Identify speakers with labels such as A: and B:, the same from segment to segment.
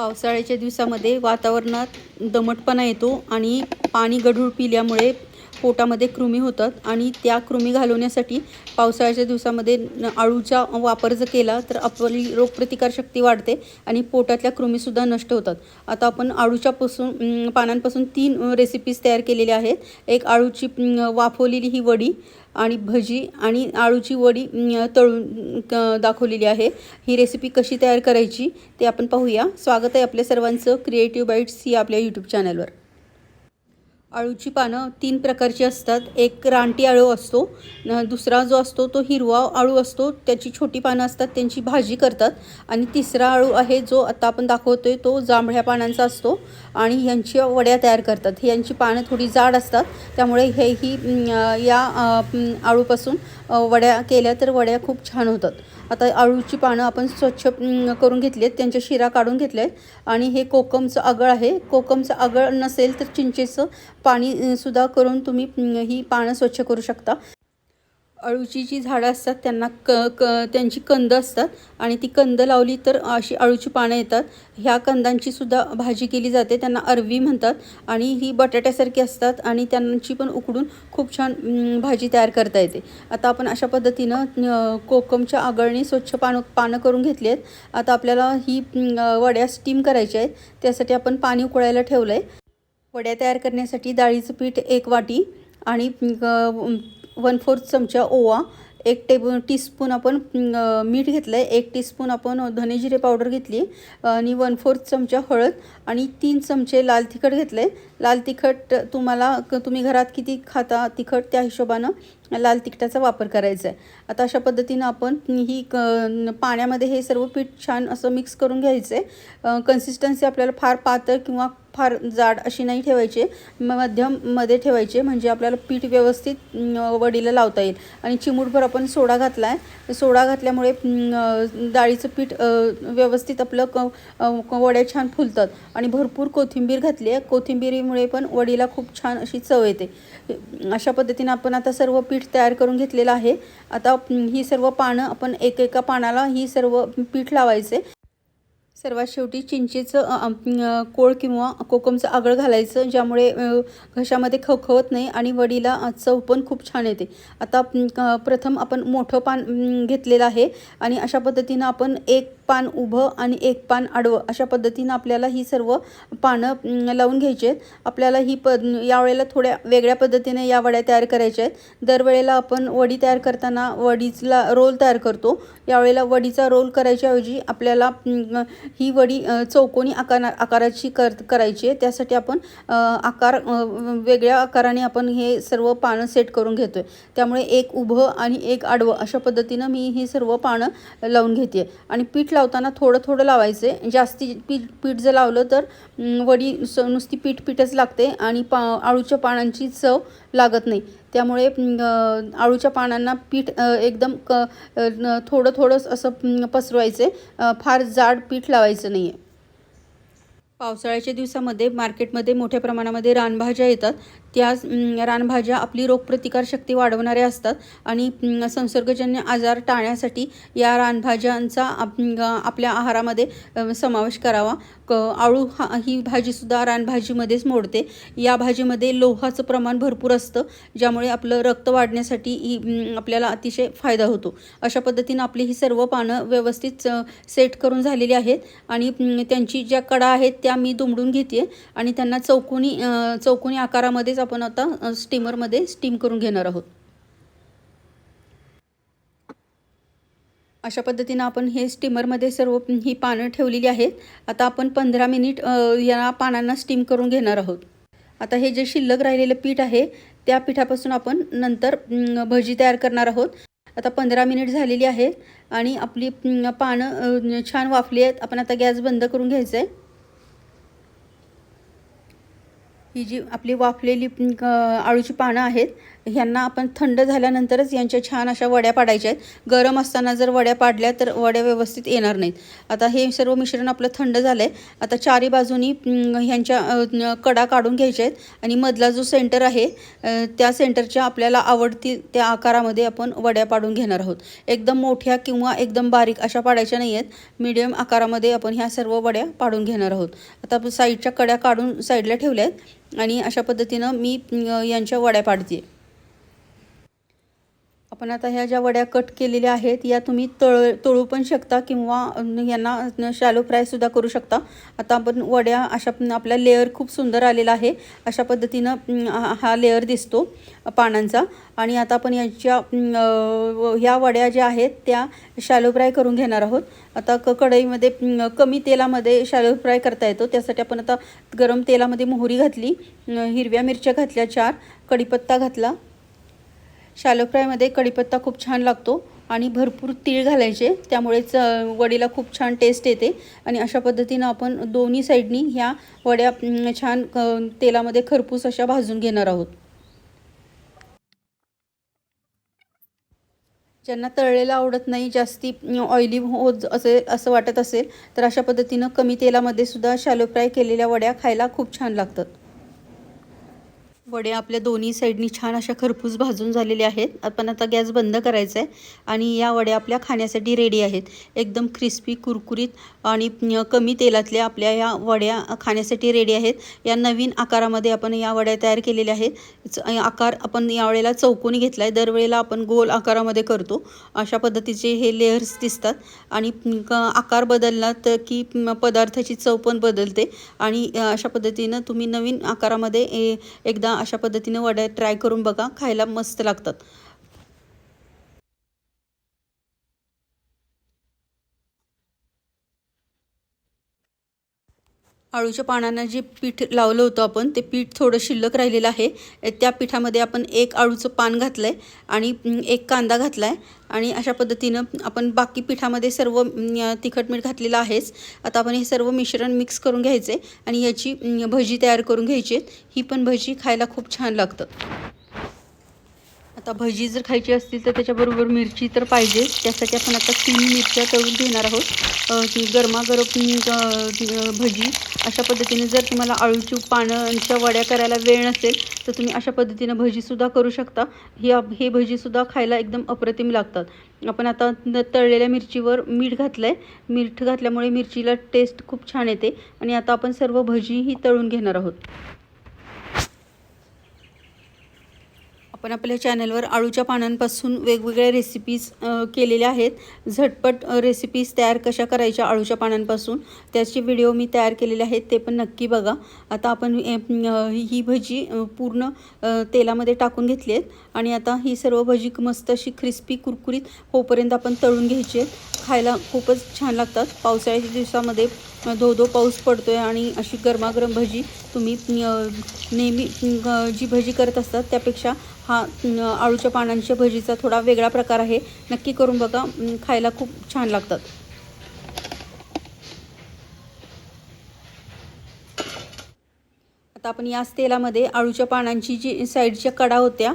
A: पावसाळ्याच्या दिवसामध्ये वातावरणात दमटपणा येतो आणि पाणी गढूळ पिल्यामुळे पोटामध्ये कृमी होतात आणि त्या कृमी घालवण्यासाठी पावसाळ्याच्या दिवसामध्ये आळूचा अळूचा वापर जर केला तर आपली रोगप्रतिकारशक्ती वाढते आणि पोटातल्या कृमीसुद्धा नष्ट होतात. आता आपण आळूच्या पासून पानांपासून तीन रेसिपीज तयार केलेल्या आहेत. एक अळूची वाफवलेली ही वडी आणि भजी आणि आळूची वडी तळून दाखवलेली आहे. ही रेसिपी कशी तयार करायची ते आपण पाहूया. स्वागत आहे आपल्या सर्वांचं क्रिएटिव्ह बाईट्स ही आपल्या यूट्यूब चॅनलवर अळूची पानं तीन प्रकारची असतात. एक रानटी आळू असतो दुसरा जो असतो तो हिरवा आळू असतो. त्याची छोटी पानं असतात त्यांची भाजी करतात. आणि तिसरा आळू आहे जो आता आपण दाखवतोय तो जांभळ्या पानांचा असतो आणि ह्यांची वड्या तयार करतात. यांची पानं थोडी जाड असतात त्यामुळे हे ही या अळूपासून आळूपासून वड्या केल्या तर वड्या खूप छान होतात. आता आळूची पानं आपण स्वच्छ करून घेतली आहेत. त्यांच्या शिरा काढून घेतल्या आहेत. आणि हे कोकमचं आगळ आहे. कोकमचं आगळ नसेल तर चिंचेचं पाणी सुद्धा करून तुम्ही ही पानं स्वच्छ करू शकता. अळूची जी झाडं असतात त्यांना क क त्यांची कंद असतात आणि ती कंद लावली तर अशी अळूची पानं येतात. ह्या कंदांची सुद्धा भाजी केली जाते त्यांना अरवी म्हणतात आणि ही बटाट्यासारखी असतात आणि त्यांची पण उकडून खूप छान भाजी तयार करता येते. आता आपण अशा पद्धतीनं कोकमच्या आगळणी स्वच्छ पानं पानं करून घेतली आहेत. आता आपल्याला ही वड्या स्टीम करायच्या आहेत. त्यासाठी आपण पाणी उकळायला ठेवलं आहे वड्या तयार करण्यासाठी डाळीचं पीठ एक वाटी आणि वन फोर्थ चमचा ओवा एक टेबल टीस्पून आपण मीठ घेतलं आहे एक टीस्पून आपण धनेजिरे पावडर घेतली आणि वन फोर्थ चमचा हळद आणि तीन चमचे लाल तिखट घेतलं आहे लाल तिखट तुम्हाला क- तुम्ही घरात किती खाता तिखट त्या हिशोबानं लाल तिखटाचा वापर करायचा आहे आता अशा पद्धतीनं आपण ही क पाण्यामध्ये हे सर्व पीठ छान असं मिक्स करून घ्यायचं आहे कन्सिस्टन्सी आपल्याला फार पातळ किंवा फार जाड अशी नाही ठेवायची. मध्यममध्ये ठेवायचे म्हणजे आपल्याला पीठ व्यवस्थित वडीला लावता येईल. आणि चिमूटभर आपण सोडा घातला आहे सोडा घातल्यामुळे डाळीचं पीठ व्यवस्थित आपलं क वड्या छान फुलतात. आणि भरपूर कोथिंबीर घातली आहे. कोथिंबीरीमुळे पण वडीला खूप छान अशी चव येते. अशा पद्धतीनं आपण आता सर्व पीठ तयार करून घेतलेलं आहे. आता ही सर्व पानं आपण एक एका पानाला ही सर्व पीठ लावायचे. सर्वात शेवटी चिंचेचं कोळ किंवा कोकमचं आगळ घालायचं ज्यामुळे घशामध्ये खवखवत नाही आणि वडीला चव पण खूप छान येते. आता प्रथम आपण मोठं पान घेतलेलं आहे आणि अशा पद्धतीनं आपण एक पान उभं आणि एक पान आडवं अशा पद्धतीनं आपल्याला ही सर्व पानं लावून घ्यायची आहेत. आपल्याला ही प यावेळेला थोड्या वेगळ्या पद्धतीने या वड्या तयार करायच्या आहेत. दरवेळेला आपण वडी तयार करताना वडीचला रोल तयार करतो. यावेळेला वडीचा रोल करायच्याऐवजी आपल्याला ही वडी चौकोनी आकार आकाराची कर करायची आहे. त्यासाठी आपण आकार वेगळ्या आकाराने आपण हे सर्व पानं सेट करून घेतो आहे त्यामुळे एक उभं आणि एक आडवं अशा पद्धतीनं मी ही सर्व पानं लावून घेते. आणि पीठ लावताना थोडं थोडं लावायचं. आहे जास्ती पीठ पीठ जर लावलं तर वडी स नुसती पीठ पीठच लागते आणि पा आळूच्या पानांची चव लागत नाही. त्यामुळे आळूच्या पानांना पीठ एकदम क थोडं थोडं असं पसरवायचे. पसरवायचं फार जाड पीठ लावायचं नाही आहे पावसाळ्याच्या दिवसामध्ये मार्केटमध्ये मोठ्या प्रमाणामध्ये रानभाज्या येतात. त्या रानभाज्या आपली रोगप्रतिकारशक्ती वाढवणाऱ्या असतात. आणि संसर्गजन्य आजार टाळण्यासाठी या रानभाज्यांचा आप- आपल्या आहारामध्ये समावेश करावा. क आळू हा ही भाजीसुद्धा रानभाजीमध्येच मोडते. या भाजीमध्ये लोहाचं प्रमाण भरपूर असतं ज्यामुळे आपलं रक्त वाढण्यासाठी ही आपल्याला अतिशय फायदा होतो. अशा पद्धतीनं आपली ही सर्व पानं व्यवस्थित सेट करून झालेली आहेत. आणि त्यांची ज्या कडा आहेत त्या मी दुमडून घेते आणि त्यांना चौकोनी चौकोनी आकारामध्येच आपण आता स्टीमरमध्ये स्टीम करून घेणार आहोत. अशा पद्धतीनं आपण हे स्टीमरमध्ये सर्व ही पानं ठेवलेली आहेत. आता आपण पंधरा मिनिट या पानांना स्टीम करून घेणार आहोत. आता हे जे शिल्लक राहिलेलं पीठ आहे त्या पिठापासून आपण नंतर भजी तयार करणार आहोत. आता पंधरा मिनिट झालेली आहे आणि आपली पानं छान वाफली आहेत. आपण आता गॅस बंद करून घ्यायचं आहे ही जी आपली वाफलेली आळूची पानं आहेत ह्यांना आपण थंड झाल्यानंतरच यांच्या छान अशा वड्या पाडायच्या आहेत. गरम असताना जर वड्या पाडल्या तर वड्या व्यवस्थित येणार नाहीत. आता हे सर्व मिश्रण आपलं थंड झालं आहे आता चारी बाजूनी ह्यांच्या कडा काढून घ्यायच्या आहेत. आणि मधला जो सेंटर आहे त्या सेंटरच्या आपल्याला आवडतील त्या आकारामध्ये आपण वड्या पाडून घेणार आहोत. एकदम मोठ्या किंवा एकदम बारीक अशा पाडायच्या नाही आहेत. मीडियम आकारामध्ये आपण ह्या सर्व वड्या पाडून घेणार आहोत. आता आपण साईडच्या कड्या काढून साईडला ठेवल्या आहेत. आणि अशा पद्धतीनं मी यांच्या वड्या पाडते आपण आता ह्या ज्या वड्या कट केलेल्या आहेत या तुम्ही तळ तळू पण शकता किंवा यांना शॅलो फ्रायसुद्धा करू शकता. आता आपण वड्या अशा आपला लेअर खूप सुंदर आलेला आहे. अशा पद्धतीनं हा- लेअर दिसतो पानांचा. आणि आता आपण यांच्या व- ह्या वड्या ज्या आहेत त्या शॅलो फ्राय करून घेणार आहोत. आता क कढईमध्ये कमी तेलामध्ये शॅलो फ्राय करता येतो. त्यासाठी आपण आता गरम तेलामध्ये मोहरी घातली हिरव्या मिरच्या घातल्या चार. कढीपत्ता घातला. शालो फ्रायमध्ये कढीपत्ता खूप छान लागतो आणि भरपूर तीळ घालायचे. त्यामुळेच च वडीला खूप छान टेस्ट येते. आणि अशा पद्धतीनं आपण दोन्ही साईडनी ह्या वड्या छान तेलामध्ये खरपूस अशा भाजून घेणार आहोत. ज्यांना तळलेलं आवडत नाही जास्ती ऑइली होत असेल असं वाटत असेल तर अशा पद्धतीनं कमी तेलामध्ये सुद्धा शालो फ्राय केलेल्या वड्या खायला खूप छान लागतात. वडे आपल्या दोन्ही साईडनी छान अशा खरपूस भाजून झालेल्या आहेत. आपण आता गॅस बंद करायचा आहे आणि या वड्या आपल्या खाण्यासाठी रेडी आहेत. एकदम क्रिस्पी कुरकुरीत आणि कमी तेलातल्या आपल्या या वड्या खाण्यासाठी रेडी आहेत. या नवीन आकारामध्ये आपण या वड्या तयार केलेल्या आहेत. च- आकार आपण यावेळेला चौकोनी घेतला आहे दरवेळेला आपण गोल आकारामध्ये करतो. अशा पद्धतीचे हे लेअर्स दिसतात. आणि क- आकार बदलला तर की पदार्थाची चव पण बदलते. आणि अशा पद्धतीनं तुम्ही नवीन आकारामध्ये ए- एकदा अशा पद्धतीने वड्या ट्राय करून बघा खायला मस्त लागतात. आळूच्या पानांना जे पीठ लावलं होतं आपण ते पीठ थोडं शिल्लक राहिलेलं आहे. त्या पिठामध्ये आपण एक आळूचं पान घातलं आहे आणि एक कांदा घातला आहे आणि अशा पद्धतीनं आपण बाकी पिठामध्ये सर्व तिखट मीठ घातलेलं आहेच. आता आपण हे सर्व मिश्रण मिक्स करून घ्यायचे आणि याची भजी तयार करून घ्यायची ही पण भजी खायला खूप छान लागतं. आता भजी जर खायची असतील तर त्याच्याबरोबर मिरची तर पाहिजे. त्यासाठी आपण आता तीन मिरच्या तळून घेणार आहोत. ती गरमागरम भजी. अशा पद्धतीने जर तुम्हाला आळूची पानांच्या वड्या करायला वेळ नसेल तर तुम्ही अशा पद्धतीनं भजीसुद्धा करू शकता. ही हे भजीसुद्धा खायला एकदम अप्रतिम लागतात. आपण आता न- तळलेल्या मिरचीवर मीठ घातलं आहे मीठ घातल्यामुळे मिरचीला टेस्ट खूप छान येते. आणि आता आपण सर्व भजी ही तळून घेणार आहोत. आपण आपल्या चॅनलवर आळूच्या पानांपासून वेगवेगळ्या रेसिपीज केलेल्या आहेत. झटपट रेसिपीज तयार कशा करायच्या आळूच्या पानांपासून त्याचे व्हिडिओ मी तयार केलेले आहेत ते पण नक्की बघा. आता आपण ही भजी पूर्ण तेलामध्ये टाकून घेतली आहेत. आणि आता ही सर्व भजी मस्त अशी क्रिस्पी कुरकुरीत होपर्यंत आपण तळून घ्यायची आहेत. खायला खूपच छान लागतात. पावसाळ्याच्या दिवसामध्ये धो धो पाऊस पडतोय आणि अशी गरमागरम भजी तुम्ही नेहमी जी भजी करत असतात त्यापेक्षा हा आळूच्या पानांच्या भजीचा थोडा वेगळा प्रकार आहे. नक्की करून बघा. खायला खूप छान लागतात. आता आपण याच तेलामध्ये आळूच्या पानांची जी साईडच्या कडा होत्या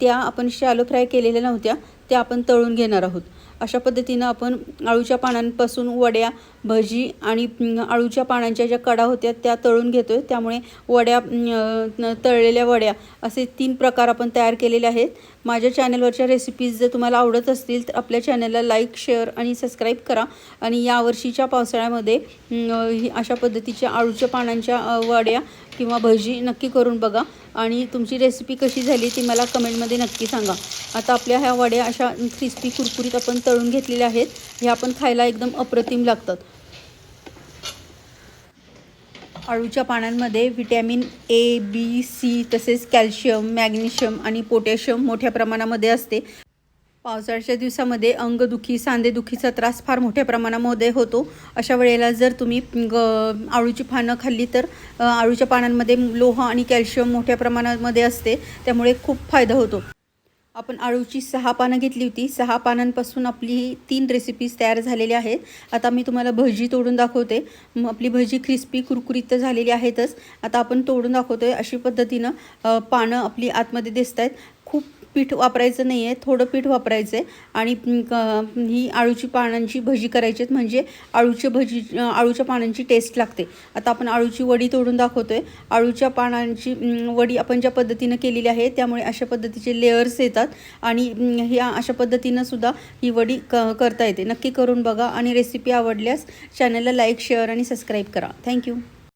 A: त्या आपण शॅलो फ्राय केलेल्या नव्हत्या त्या आपण तळून घेणार आहोत. अशा पद्धतीनं आपण आळूच्या पानांपासून वड्या भजी आणि आळूच्या पानांच्या ज्या कडा होत्या त्या तळून घेतो आहे त्यामुळे वड्या न- तळलेल्या वड्या असे तीन प्रकार आपण तयार केलेले आहेत. माझ्या चॅनलवरच्या रेसिपीज जर तुम्हाला आवडत असतील तर आपल्या चॅनलला लाईक शेअर आणि सबस्क्राईब करा. आणि यावर्षीच्या पावसाळ्यामध्ये ही अशा पद्धतीच्या आळूच्या पानांच्या वड्या किंवा भजी नक्की करून बघा. आणि तुमची रेसिपी कशी झाली ती मला कमेंटमध्ये नक्की सांगा. आता आपल्या ह्या वड्या अशा क्रिस्पी कुरकुरीत आपण तळून घेतलेल्या आहेत. ह्या आपण खायला एकदम अप्रतिम लागतात. आळूच्या पानांमध्ये व्हिटॅमिन ए बी सी तसेच कॅल्शियम मॅग्नेशियम आणि पोटॅशियम मोठ्या प्रमाणामध्ये असते. पावसाळ्याच्या दिवसामध्ये अंगदुखी सांधेदुखीचा त्रास फार मोठ्या प्रमाणामध्ये होतो. अशा वेळेला जर तुम्ही ग आळूची पानं खाल्ली तर आळूच्या पानांमध्ये लोह आणि कॅल्शियम मोठ्या प्रमाणामध्ये असते. त्यामुळे खूप फायदा होतो. आपण आळूची सहा पानं घेतली होती. सहा पानांपासून आपली तीन रेसिपीज तयार झालेल्या आहेत. आता मी तुम्हाला भजी तोडून दाखवते. आपली भजी क्रिस्पी कुरकुरीत तर झालेली आहेतच. आता आपण तोडून दाखवतो आहे अशी पद्धतीनं पानं आपली आतमध्ये दिसत आहेत पीठ वापरायचं नाही आहे थोडं पीठ वापरायचं आहे आणि क- ही आळूची पानांची भजी करायची आहेत म्हणजे आळूच्या भजी आळूच्या पानांची टेस्ट लागते. आता आपण आळूची वडी तोडून दाखवतो आहे आळूच्या पानांची वडी आपण ज्या पद्धतीनं केलेली आहे त्यामुळे अशा पद्धतीचे लेअर्स येतात आणि ह्या अशा पद्धतीनं सुद्धा ही वडी क करता येते. नक्की करून बघा आणि रेसिपी आवडल्यास चॅनलला लाईक शेअर आणि सबस्क्राईब करा. Thank you